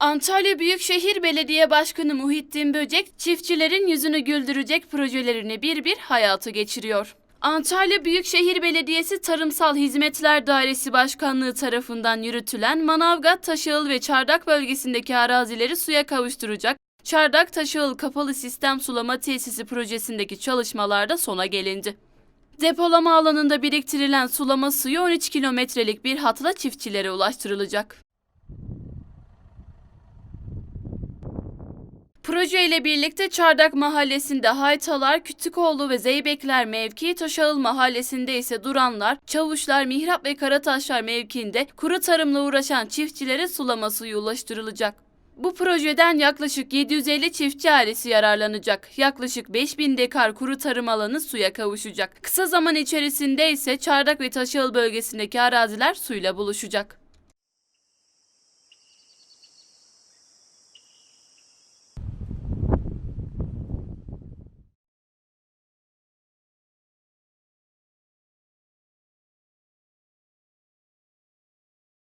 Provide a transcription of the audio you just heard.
Antalya Büyükşehir Belediye Başkanı Muhittin Böcek, çiftçilerin yüzünü güldürecek projelerini bir bir hayata geçiriyor. Antalya Büyükşehir Belediyesi Tarımsal Hizmetler Dairesi Başkanlığı tarafından yürütülen Manavgat, Taşağıl ve Çardak bölgesindeki arazileri suya kavuşturacak Çardak Taşağıl Kapalı Sistem Sulama Tesisi projesindeki çalışmalarda sona gelindi. Depolama alanında biriktirilen sulama suyu 13 kilometrelik bir hatla çiftçilere ulaştırılacak. Proje ile birlikte Çardak Mahallesi'nde Haytalar, Kütükoğlu ve Zeybekler mevkii, Taşağıl Mahallesi'nde ise Duranlar, Çavuşlar, Mihrap ve Karataşlar mevkiinde kuru tarımla uğraşan çiftçilere sulama suyu ulaştırılacak. Bu projeden yaklaşık 750 çiftçi ailesi yararlanacak. Yaklaşık 5000 dekar kuru tarım alanı suya kavuşacak. Kısa zaman içerisinde ise Çardak ve Taşağıl bölgesindeki araziler suyla buluşacak.